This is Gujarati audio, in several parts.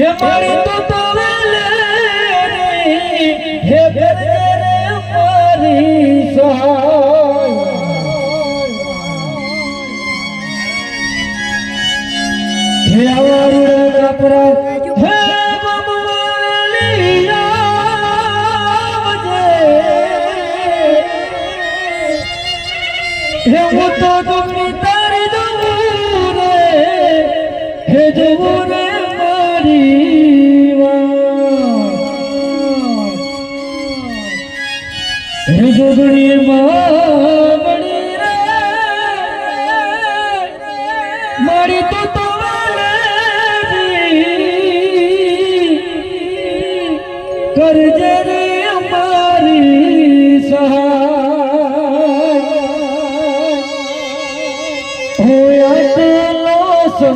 હે મારી તો તવે લે હે ભેરે રે મારી સહાય હે તો તારી દઉં હે જવું જોગણી માગણી રે. મારી તો તવાલેજી કરજે રે અમારી સહાય. હોયા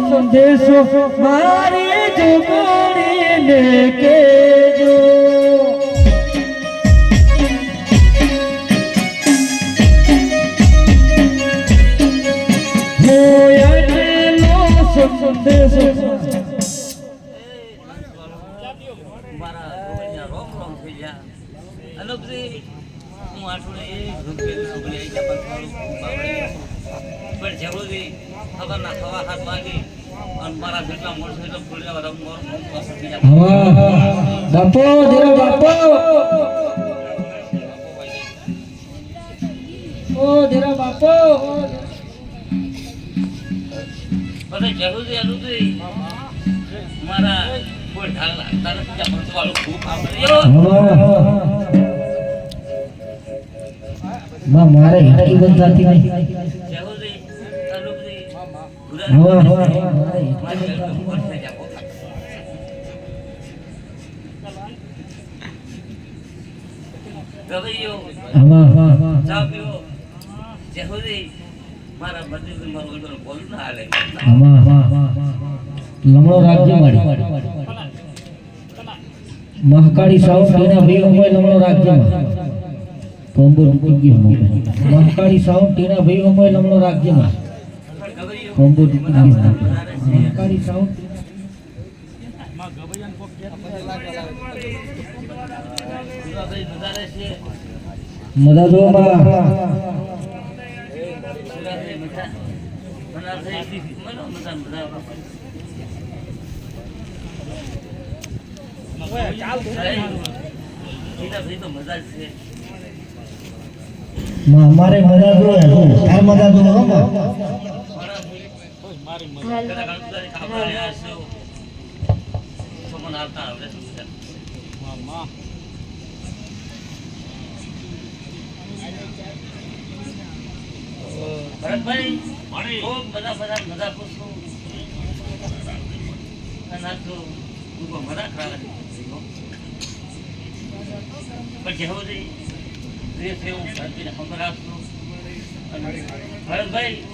સંદેશો મારી જોગણીને કેજો પણ જરૂરી ખબર ના સવા હાથ વાગે બાપો જરા બાપો. ઓ જરા બાપો. પછી જરૂરી અનુજી મારા કોઈ ઢાલ લાગતા નથી વાળું ખૂબ આપણે મારે હિટકી બંધ લમણો રાખજે મારી મહકાળી સાઉન્ડ તેના ભાઈ ઉમય લમણો રાખજે કોમ્બો રૂકી ગયો મહકાળી સાઉન્ડ તેના ભાઈ ઉમય લમણો રાખજે કોમ્બો ગયો મહકાળી સાઉન્ડ મજા મનાભાઈ અમારે. મજા મજા મજા જ ભરતભાઈ ખૂબ બધા બધા મજા પૂછું અને આ તો મજા ખરાબ પણ જેવું છે તે એવું હું ભરતભાઈને ખબર આપશું અને ભરતભાઈ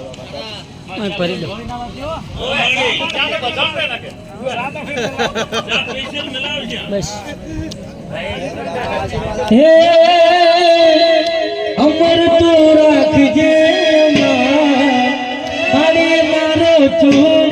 જાય દો બસ. હે અમર તો રાખજે મારે મારો છોડીને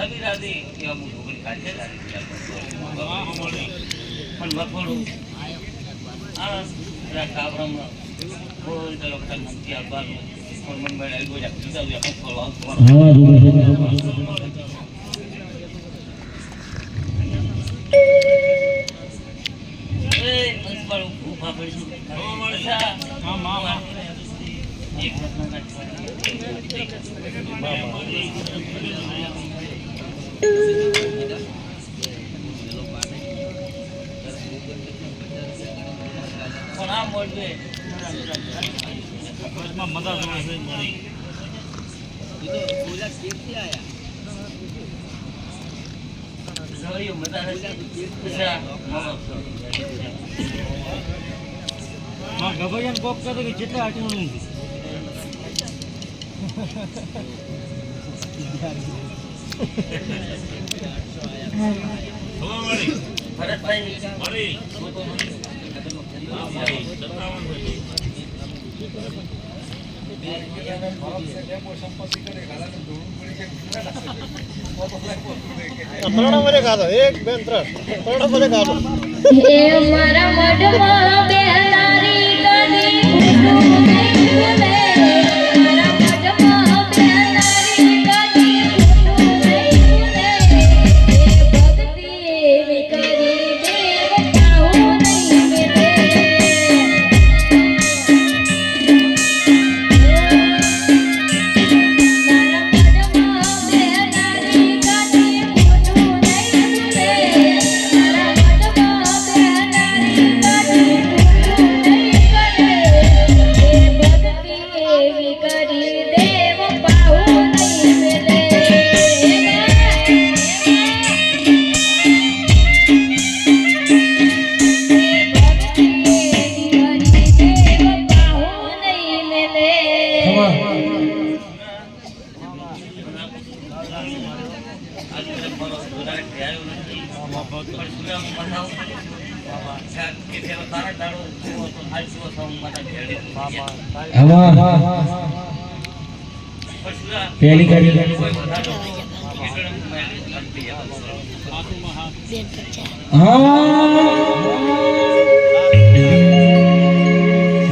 સમી રાધી કે અમુક ઢોકળી ખાધી પણ વખોડું આ કાબરામાં કોઈ દરો ખાલી મુક્તિ આપવાનું પણ મનમાં આવી ગયા બીજા બીજા ફોન કરવા મજા મળશે કોક કરે કે જેટલા આટલું નથી ભરતભાઈ ત્રણ વરે ખાધો. એક બે ત્રણ. ત્રણ વરે ખાધો. મારા મઢમાં બે તારી કદી પહેલી કરી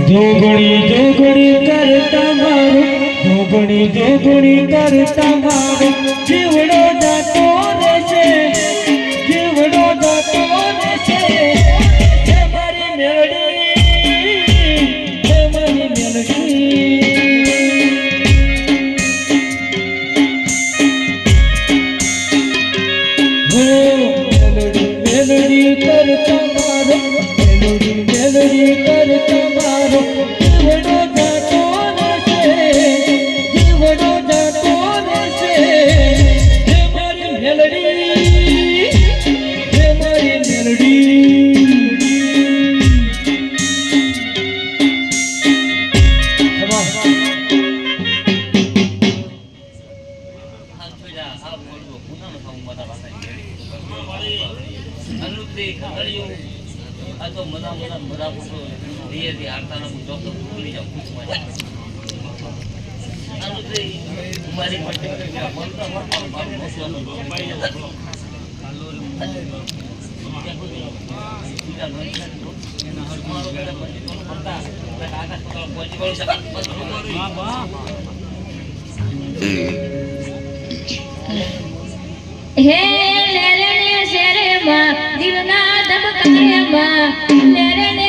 જોગણી જોગણી કરતા મારું. જોગણી જોગણી કરતા મારું. જીવડો હે લેરણે શેરે માં દિલના ધબકને માં લેરણે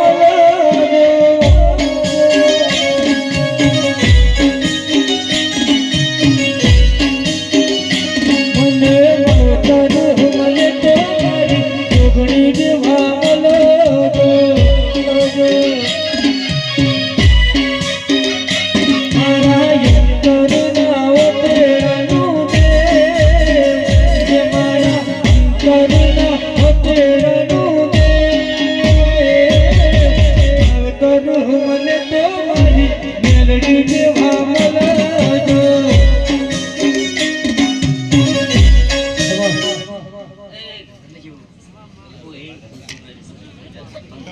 Baby.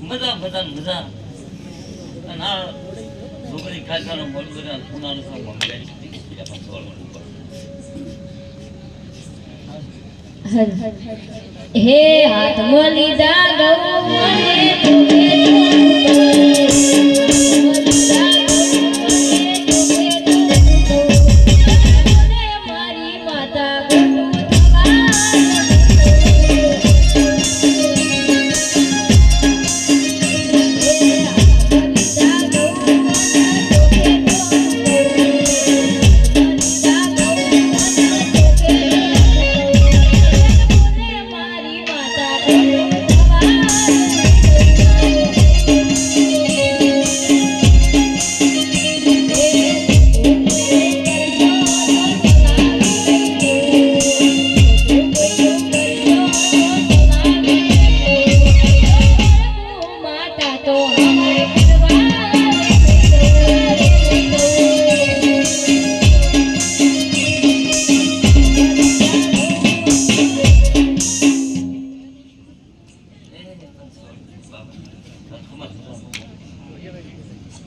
મજા બધા મજા અને આ છોકરી ખાતાનો મોડું કરે ઉનાળો સાંભળે હે હાથ મળી દા મને તું